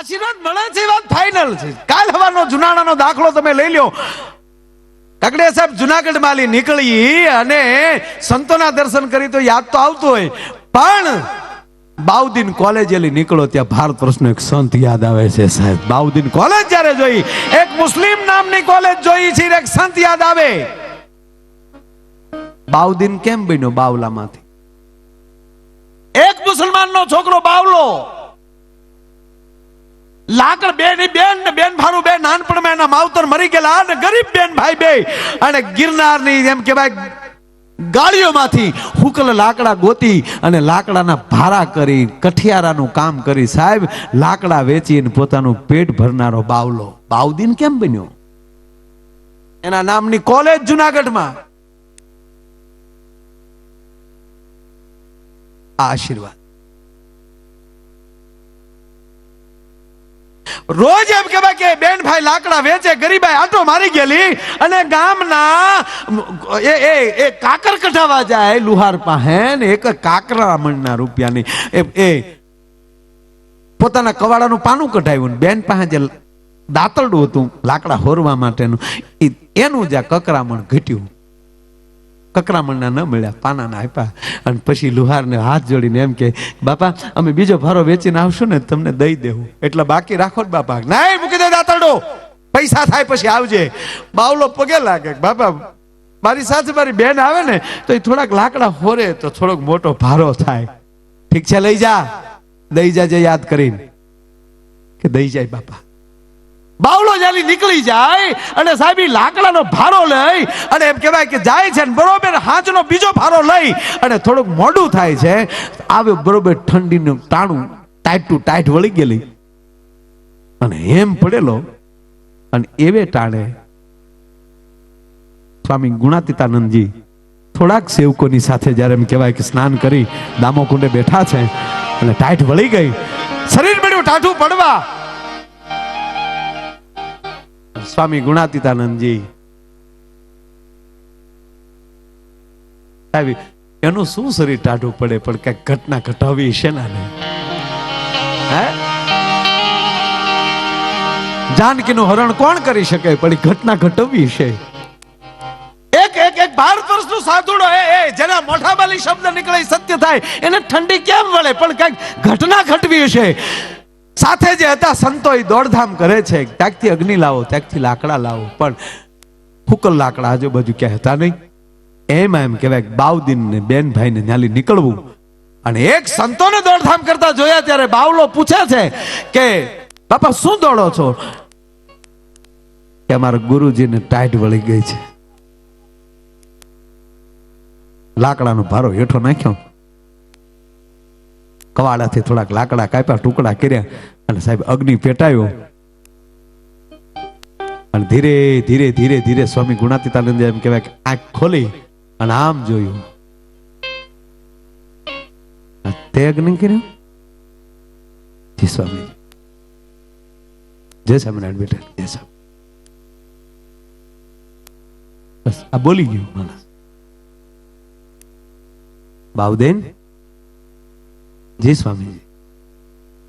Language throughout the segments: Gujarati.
આશીર્વાદ મળે છે વાત ફાઇનલ છે. કાલ હવાનો જુનાણાનો દાખલો તમે લઈ લ્યો. કાકડિયા સાહેબ જુનાગઢ માલી નીકળી અને સંતોના દર્શન કરી તો યાદ તો આવતું હોય. પણ બાઉદીન કોલેજ એલી નીકળો ત્યાં ભારત વર્ષનો એક સંત યાદ આવે છે સાહેબ. બાઉદીન કોલેજ જ્યારે જોઈ, એક મુસ્લિમ નામની કોલેજ જોઈ છે એક સંત યાદ આવે. બાઉદીન કેમ બન્યો બાવલામાંથી? એક મુસલમાનનો છોકરો બાવલો. લાકડની બેન ને બેન ભારું બે નાનપણમાં એના માવતર મરી ગયેલા અને ગરીબ બેન ભાઈ બે. અને ગિરનારની એમ કહેવાય, ગાળીઓમાંથી હુકલ લાકડા ગોતી અને લાકડાના ભારા કરી, કઠિયારાનું કામ કરી સાહેબ, લાકડા વેચીને પોતાનું પેટ ભરનારો બાવલો. બાવદીન કેમ બન્યો? એના નામની કોલેજ જુનાગઢમાં. આશીર્વાદ. રોજ એમ કહેવાય કે બેન ભાઈ લાકડા વેચે, ગરીબાઈ આટો મારી ગયેલી અને ગામના એ એ એ કાકર કઢાવા જાય લુહાર પાસે ને એક કાકરા મણના રૂપિયાની. એ એ પોતાના કવાડાનું પાનું કઢાવ્યું બેન પાસે જે દાતરડું હતું લાકડા હોરવા માટેનું એનું એનું આ કકરામણ ઘટ્યું. કકરામણના ન મળ્યા, પાનાના આપ્યા. અને પછી લુહારને હાથ જોડીને એમ કે, બાપા, અમે બીજો ભારો વેચીને આવશું ને તમને દઈ દેવું. એટલે બાકી રાખો ને બાપા. ના મૂકી દે દાતરડો. પૈસા થાય પછી આવજે. બાવલો પગે લાગે બાપા, મારી સાથે મારી બેન આવે ને, તો એ થોડાક લાકડા હોરે તો થોડોક મોટો ભારો થાય. ઠીક છે, લઈ જા. દઈ જાજે યાદ કરીને. કે દઈ જાય બાપા. બાવલો જાલી નીકળી જાય અને સાહેબ લાકડાનો ભારો લઈ અને એમ કહેવાય કે જાય છે બરોબર હાંચનો બીજો ભારો લઈ અને થોડુંક મોડું થાય છે. આવે બરોબર ઠંડીનું ટાણું ટાઈટ ટુ ટાઈટ વળી ગયેલી. અને એમ પડેલો અને એવે ટાણે સ્વામી ગુણાતીતાનંદજી થોડાક સેવકોની સાથે જ્યારે એમ કહેવાય કે સ્નાન કરી દામો કુંડે બેઠા છે અને ટાઈટ વળી ગઈ. શરીર મળ્યું ટાઢું પડવા. સ્વામી ગુણાતીતાનંદજી. આવી, એનું શું શરીર ટાઢું પડે, પણ કંઈક ઘટના ઘટાવી છે ના નહીં હે? જાનકીનું હરણ કોણ કરી શકે? પણ ઘટના ઘટવી છે. એક એક એક ભારત વર્ષનું સાધુડો, એ એ, જેના મોઢામાંથી શબ્દ નીકળે સત્ય થાય. એને ઠંડી કેમ વળે? પણ કંઈક ઘટના ઘટવી છે. સાથે જે હતા, સંતો એ દોડધામ કરે છે. ત્યાંથી અગ્નિ લાવો ત્યાંથી લાકડા લાવો. પણ ફૂકલ લાકડા આજુબાજુ ક્યાં હતા નહીં. એમ એમ કહેવાય કે બાવદીન ને બેનભાઈ ને ન્યાલી નીકળવું. અને એક સંતોને દોડધામ કરતા જોયા ત્યારે બાવલો પૂછે છે કે, બાપા, શું દોડો છો? કે અમારા ગુરુજીને ટાઈટ વળી ગઈ છે. લાકડાનો ભારો હેઠો નાખ્યો. કવાડાથી થોડાક લાકડા કાપ્યા, ટુકડા કર્યા અને સાહેબ અગ્નિ પેટાયો. અને ધીરે ધીરે ધીરે ધીરે સ્વામી ગુણાતીતાનંદ એમ કહેવાય કે આંખ ખોલી અને આમ જોયું. તે અગ્નિ કર્યું? જી સ્વામી. જય સ્વામિનારાયણ બેટા, જય સ્વામી. બસ, આ બોલી ગયું માણસ. બાવદેન? જી સ્વામીજી.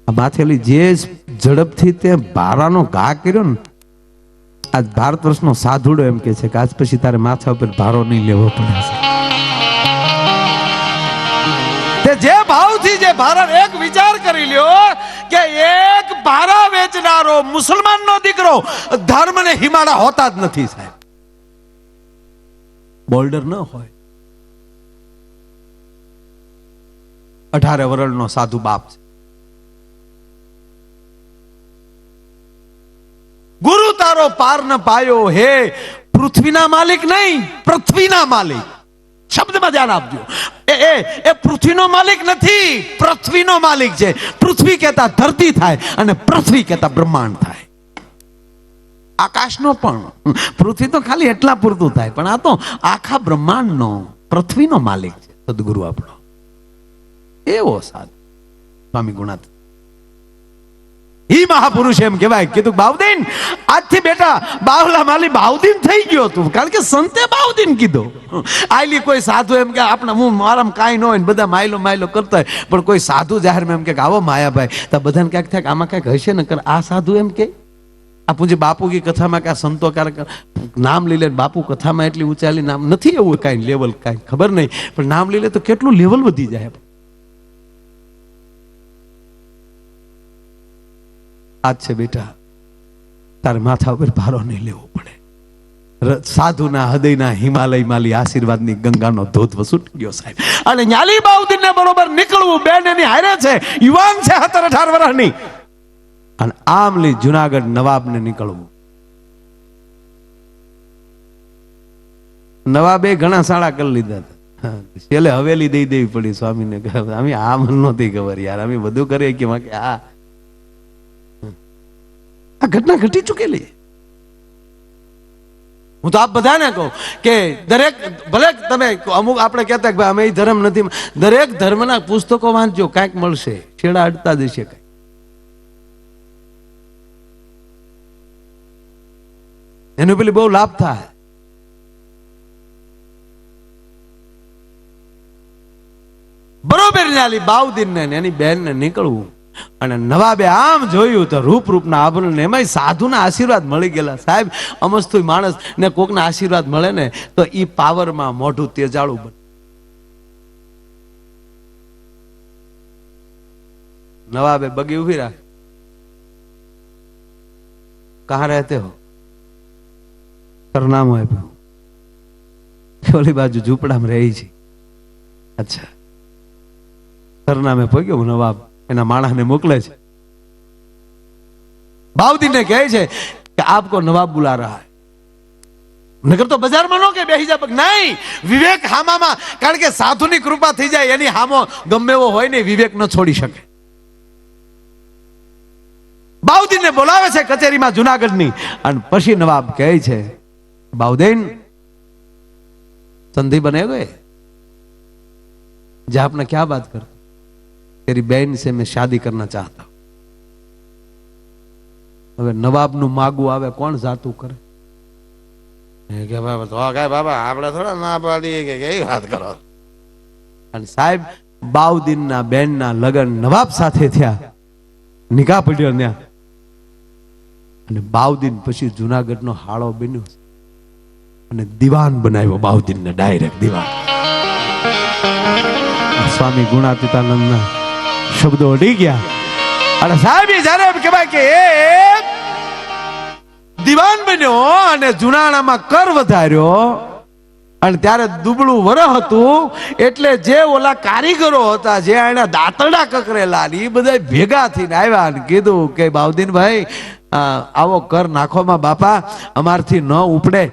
આ માથેલી જે ઝડપથી તે ભારાનો ઘા કર્યો ને, આજ ભારત વર્ષનો સાધુડો એમ કે છે કે આજ પછી તારે માથા ઉપર ભારો નહીં લેવો પડે તે જે ભાવથી જે ભારત એક વિચાર કરી લ્યો કે એક ભારા વેચનારો મુસલમાનનો દીકરો ધર્મને હિમાડા હોતા જ નથી સાહેબ. બોલ્ડર ન હોય. અઢારે વરણનો સાધુ બાપ છે. ગુરુ તારો પાર ન પાયો હે, પૃથ્વીના માલિક નહીં, પૃથ્વીના માલિક. શબ્દમાં ધ્યાન આપજો. એ એ એ પૃથ્વીનો માલિક નથી, પૃથ્વીનો માલિક છે. પૃથ્વી કહેતા ધરતી થાય અને પૃથ્વી કહેતા બ્રહ્માંડ થાય. આકાશનો પણ. પૃથ્વી તો ખાલી એટલા પૂરતું થાય, પણ આ તો આખા બ્રહ્માંડનો, પૃથ્વીનો માલિક છે. સદગુરુ આપણો. એવો સાધુ. સ્વામી ગુણાત. ઈ મહાપુરુષ એમ કહેવાય, કીધું બાઉદીન આજથી બેટા બાવલા માલી બાઉદીન થઈ ગયો તું. કારણ કે સંતે બાઉદીન કીધો. આયલી કોઈ સાધુ એમ કે આપણે હું મારામાં કાંઈ ન હોય બધા માયલો માયલો કરતા હોય. પણ કોઈ સાધુ જાહેરમાં એમ કે આવો માયાભાઈ, તો બધાને ક્યાંક થાય આમાં ક્યાંક હશે ને? કર આ સાધુ એમ કે. આ પૂજે બાપુ કી કથામાં કે સંતો ક્યારેક નામ લઈ લે બાપુ કથામાં એટલી ઊંચાલી નામ નથી એવું કાંઈ લેવલ કાંઈ, ખબર નહીં. પણ નામ લઈ લે તો કેટલું લેવલ વધી જાય. આજ છે બેટા, તારે માથા ઉપર ભારો નહીં લેવો પડે. સાધુના હૃદયના હિમાલય માલી આશીર્વાદની ગંગાનો ધોધ વસૂટ ગયો સાહેબ. અને ન્યાલી બાઉદીનને બરોબર નીકળવું બેન એની હારે છે, યુવાન છે સત્તર અઢાર વર્ષની. અને આમ લી જુનાગઢ નવાબને નીકળવું. નવાબે ઘણા સાળા કરી લીધા હતા. છેલ્લે હવેલી દઈ દેવી પડી સ્વામીને. કે અમે આ મન નહોતી ખબર યાર, અમે બધું કરીએ કે આ આ ઘટના ઘટી ચૂકેલી. હું તો આપ બધાને કહું કે દરેક, ભલે તમે અમુક આપણે કહેતા કે અમે ધર્મ નથી, દરેક ધર્મના પુસ્તકો વાંચજો, કાંઈક મળશે. છેડા અડતા દેશે કઈ. એનું પેલી બહુ લાભ થાય. બરોબર ન્યાલી બાઉદીન ને એની બેન ને નીકળવું. અને નવાબે આમ જોયું તો રૂપ રૂપના આભરણ ને એમાંય સાધુના આશીર્વાદ મળી ગયેલા. સાહેબ અમસ્તુ માણસ ને કોકના આશીર્વાદ મળે ને તો એ પાવરમાં મોઢું તેજાળું બને. નવાબે બગી ઊભી રાખ. કહા રહેતે હો? સરનામું આપ્યું. ઓલી બાજુ ઝૂંપડામાં રહી છે. અચ્છા. સરનામે પગ્યો નવાબ. એના માણસને મોકલે છે. ભાવતીને કહે છે કે આપકો નવાબ બુલા રહા નગર તો બજારમાં ન કે બેસી જા નહીં, વિવેક હામામાં, કારણ કે સાધુની કૃપા થઈ જાય, એની હામો ગમે એવો હોય ને વિવેક ન છોડી શકે. બાઉદીનને બોલાવે છે કચેરીમાં જુનાગઢની. અને પછી નવાબ કહે છે બાઉદીન સંધિ બને ગઈ? જે આપને ક્યાં વાત કરો તેરી બહેન છે મેં શાદી કરના ચાહતા હવે નવાબનું માગું આવે કોણ જાતું કરે કે બાબા તો કાંઈ બાબા આપણે થોડા ના પાડીએ કે કેવી વાત કરો અને સાહેબ બાવદીનના બેનના લગ્ન નવાબ સાથે થયા નિકાહ પડ્યો ત્યાં અને બાવદીન પછી જુનાગઢનો હાળો બન્યો અને દિવાન બનાવ્યો બાવદીનને ડાયરેક્ટ દિવાન। સ્વામી ગુણાતીતાનંદના શબ્દો અડી ગયા. અને સાહેબ જ્યારે એમ કહેવાય કે એ દીવાન બન્યો અને જુનાણામાં કર વધાર્યો અને ત્યારે દુબળું વર હતું એટલે જે ઓલા કારીગરો હતા જે એને દાંતરડા કકરેલા એ બધા ભેગા થઈને આવ્યા અને કીધું કે બાઉદીનભાઈ આ, આવો કર નાખોમાં બાપા અમારથી ન ઉપડે.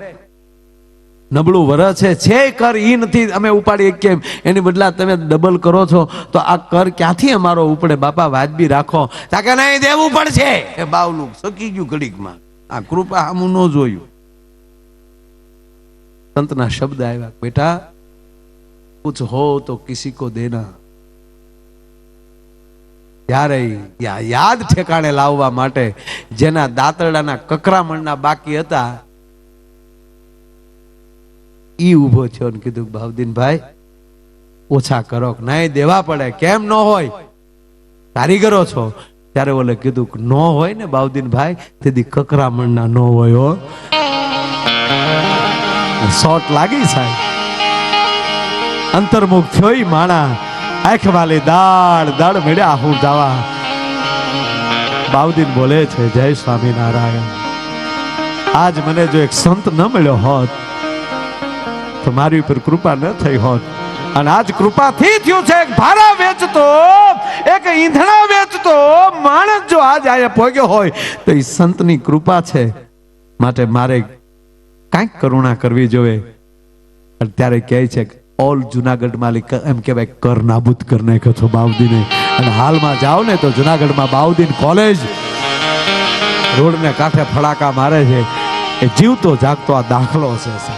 નબળું વર છે. છે કર એ નથી. અમે ઉપાડીએ કેમ? એની બદલા તમે ડબલ કરો છો. તો આ કર ક્યાંથી અમારો ઉપડે? બાપા વાજબી રાખો. તાકે નહીં, દેવું પડશે. એ બાવલું સકી ગયું ઘડીકમાં. આ કૃપા આમું ન જોયું. સંતના શબ્દ આવ્યા. બેટા કુછ હો તો કિસી કો દેના? ત્યારે યાદ ઠેકાણે લાવવા માટે જેના દાંતરડાના કકરામણના બાકી હતા ઈ ઊભો થયો ને કીધું ભાવદીનભાઈ, ઓછા કરો નહીં, દેવા પડે. કેમ ન હોય? કારીગરો છો. ત્યારે ઓલે કીધું ન હોય ને બાવદીનભાઈ તેથી કકરામણના ન હોય હો. શોટ લાગી સાહેબ. અંતર્મુખ થયો માણા. આંખ વાલી દાળ દાળ મેળ્યા હું જાવા બાવદીન બોલે છે, જય સ્વામિનારાયણ. આજ મને જો એક સંત ન મળ્યો હોત તો મારી ઉપર કૃપા ન થઈ હોત. અને આજ કૃપાથી થયું છે, એક ભારા વેચતો, એક ઈંધણા વેચતો, માણસ જો આજ આયા પોગ્યો હોય, તો એ સંતની કૃપા છે. માટે મારે કાંઈક કરુણા કરવી જોઈએ. અત્યારે ત્યારે કહે છે ઓલ જુનાગઢ માલિક, એમ કહેવાય, કર નાબૂદ કર નાખ્યો છો બાઉદીને અને હાલમાં જાઓ ને તો જુનાગઢમાં બાઉદીન કોલેજ રોડને કાંઠે ફડાકા મારે છે. એ જીવતો જાગતો આ દાખલો છે